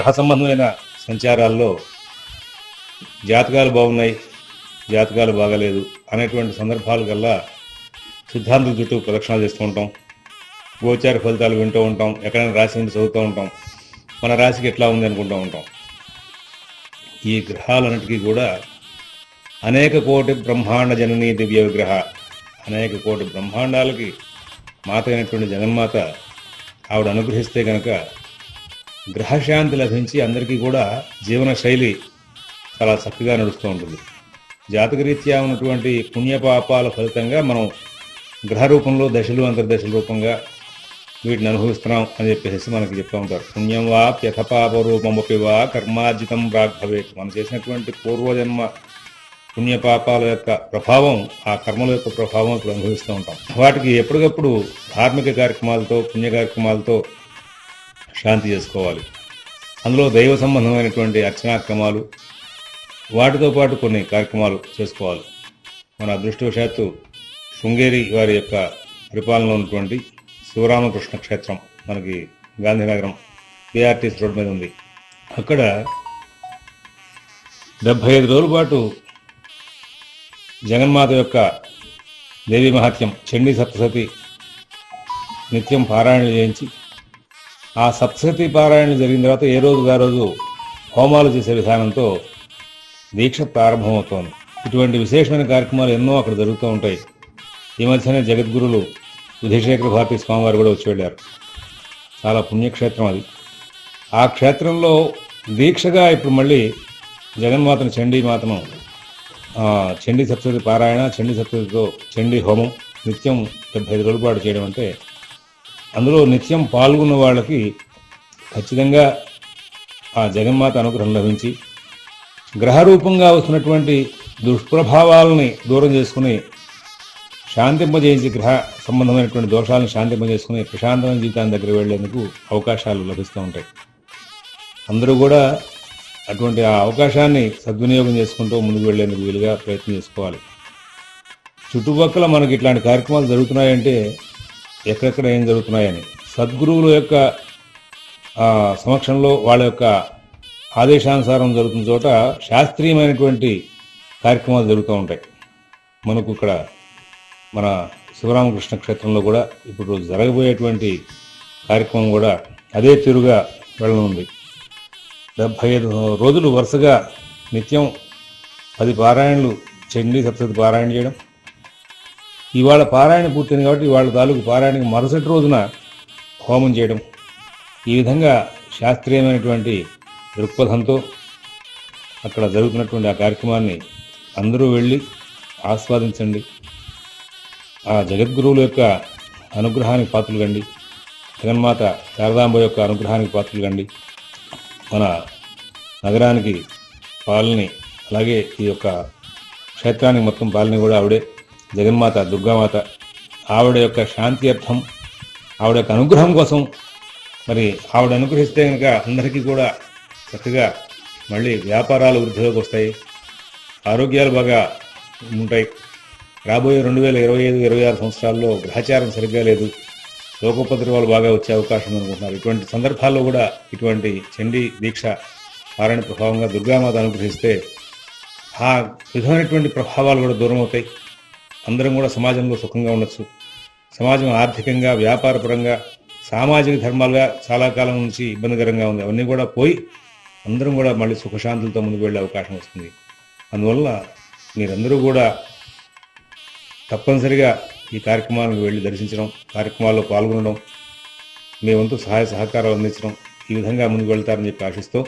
గ్రహ సంబంధమైన సంచారాల్లో జాతకాలు బాగున్నాయి జాతకాలు బాగాలేదు అనేటువంటి సందర్భాల కల్లా సిద్ధాంతం చుట్టూ ప్రదక్షిణాలు చేస్తూ ఉంటాం. గోచార ఫలితాలు వింటూ ఉంటాం ఎక్కడైనా రాసి ఉంటే చదువుతూ ఉంటాం మన రాశికి ఎట్లా ఉంది అనుకుంటూ ఉంటాం. ఈ గ్రహాలన్నిటికీ కూడా అనేక కోటి బ్రహ్మాండ జననీ దివ్య విగ్రహ అనేక కోటి బ్రహ్మాండాలకి మాత అయినటువంటి జగన్మాత ఆవిడ అనుగ్రహిస్తే కనుక గ్రహశాంతి లభించి అందరికీ కూడా జీవన శైలి చాలా చక్కగా నడుస్తూ ఉంటుంది. జాతకరీత్యా ఉన్నటువంటి పుణ్యపాపాల ఫలితంగా మనం గ్రహ రూపంలో దశలు అంతర్దశల రూపంగా వీటిని అనుభవిస్తున్నాం అని చెప్పేసి మనకి చెప్తూ ఉంటారు. పుణ్యం వా ప్యథపాప రూపమపి వా కర్మార్జితం భవేత్ మనం చేసినటువంటి పూర్వజన్మ పుణ్యపాపాల యొక్క ప్రభావం ఆ కర్మల యొక్క ప్రభావం ఇప్పుడు అనుభవిస్తూ ఉంటాం. వాటికి ఎప్పటికప్పుడు ధార్మిక కార్యక్రమాలతో పుణ్య కార్యక్రమాలతో శాంతి చేసుకోవాలి. అందులో దైవ సంబంధమైనటువంటి అర్చనాక్రమాలు వాటితో పాటు కొన్ని కార్యక్రమాలు చేసుకోవాలి. మన అదృష్టవశాత్తు శృంగేరి వారి యొక్క పరిపాలనలో ఉన్నటువంటి శివరామకృష్ణ క్షేత్రం మనకి గాంధీనగరం బీఆర్టీసీ రోడ్ మీద ఉంది. అక్కడ డెబ్భై ఐదు రోజుల పాటు జగన్మాత యొక్క దేవి మహత్యం చండీ సప్తసతి నిత్యం పారాయణలు చేయించి ఆ సప్తశతి పారాయణ జరిగిన తర్వాత ఏ రోజు ఆ రోజు హోమాలు చేసే విధానంతో దీక్ష ప్రారంభమవుతోంది. ఇటువంటి విశేషమైన కార్యక్రమాలు ఎన్నో అక్కడ జరుగుతూ ఉంటాయి. ఈ మధ్యనే జగద్గురులు విధుశేఖర భారతి స్వామివారు కూడా వచ్చి వెళ్ళారు. చాలా పుణ్యక్షేత్రం అది. ఆ క్షేత్రంలో దీక్షగా ఇప్పుడు మళ్ళీ జగన్మాతను చండీ మాతను చండీ సప్తతి పారాయణ చండీ సప్తతితో చండీ హోమం నిత్యం డెబ్బై ఐదు రోజుల పాటు చేయడం అంటే అందులో నిత్యం పాల్గొన్న వాళ్ళకి ఖచ్చితంగా ఆ జగన్మాత అనుగ్రహం లభించి గ్రహరూపంగా వస్తున్నటువంటి దుష్ప్రభావాలని దూరం చేసుకుని శాంతింపజేసి గ్రహ సంబంధమైనటువంటి దోషాలను శాంతింపజేసుకుని ప్రశాంతమైన జీవితాన్ని దగ్గర వెళ్ళేందుకు అవకాశాలు లభిస్తూ ఉంటాయి. అందరూ కూడా అటువంటి ఆ అవకాశాన్ని సద్వినియోగం చేసుకుంటూ ముందుకు వెళ్ళేందుకు వీలుగా ప్రయత్నం చేసుకోవాలి. చుట్టుపక్కల మనకి ఇట్లాంటి కార్యక్రమాలు జరుగుతున్నాయంటే ఎక్కడెక్కడ ఏం జరుగుతున్నాయని. సద్గురువుల యొక్క సమక్షంలో వాళ్ళ యొక్క ఆదేశానుసారం జరుగుతున్న చోట శాస్త్రీయమైనటువంటి కార్యక్రమాలు జరుగుతూ ఉంటాయి. మనకు ఇక్కడ మన శివరామకృష్ణ క్షేత్రంలో కూడా ఇప్పుడు జరగబోయేటువంటి కార్యక్రమం కూడా అదే తీరుగా వెళ్ళనుంది. డెబ్భై ఐదు రోజులు వరుసగా నిత్యం పది పారాయణలు చండీ సప్తతి పారాయణ చేయడం ఇవాళ పారాయణ పూర్తయింది కాబట్టి ఇవాళ తాలూకు పారాయణకి మరుసటి రోజున హోమం చేయడం. ఈ విధంగా శాస్త్రీయమైనటువంటి దృక్పథంతో అక్కడ జరుగుతున్నటువంటి ఆ కార్యక్రమాన్ని అందరూ వెళ్ళి ఆస్వాదించండి. ఆ జగద్గురువుల యొక్క అనుగ్రహానికి పాత్రలు కండి. జగన్మాత శారదాంబ యొక్క అనుగ్రహానికి పాత్రలు కండి. మన నగరానికి పాలని అలాగే ఈ యొక్క క్షేత్రానికి మొత్తం పాలని కూడా ఆవిడే. జగన్మాత దుర్గామాత ఆవిడ యొక్క శాంతి అర్థం ఆవిడ యొక్క అనుగ్రహం కోసం మరి ఆవిడ అనుగ్రహిస్తే కనుక అందరికీ కూడా చక్కగా మళ్ళీ వ్యాపారాలు వృద్ధిలోకి వస్తాయి. ఆరోగ్యాలు బాగా ఉంటాయి. రాబోయే రెండు వేల ఇరవై ఐదు ఇరవై ఆరు సంవత్సరాల్లో గ్రహచారం సరిగ్గా లేదు. లోకోపద్రవాలు బాగా వచ్చే అవకాశం అనుకుంటున్నారు ఇటువంటి సందర్భాల్లో కూడా ఇటువంటి చండీ దీక్ష పారాయణ ప్రభావంగా దుర్గామాత అనుగ్రహిస్తే ఆ విధమైనటువంటి ప్రభావాలు కూడా దూరం అవుతాయి అందరం కూడా సమాజంలో సుఖంగా ఉండొచ్చు. సమాజం ఆర్థికంగా వ్యాపారపరంగా సామాజిక ధర్మాలుగా చాలా కాలం నుంచి ఇబ్బందికరంగా ఉంది. అవన్నీ కూడా పోయి అందరం కూడా మళ్ళీ సుఖశాంతులతో ముందుకు వెళ్ళే అవకాశం వస్తుంది. అందువల్ల మీరందరూ కూడా తప్పనిసరిగా ఈ కార్యక్రమాలకు వెళ్ళి దర్శించడం కార్యక్రమాల్లో పాల్గొనడం మీ వంతు సహాయ సహకారాలు అందించడం ఈ విధంగా ముందుకు వెళ్తారని చెప్పి ఆశిస్తూ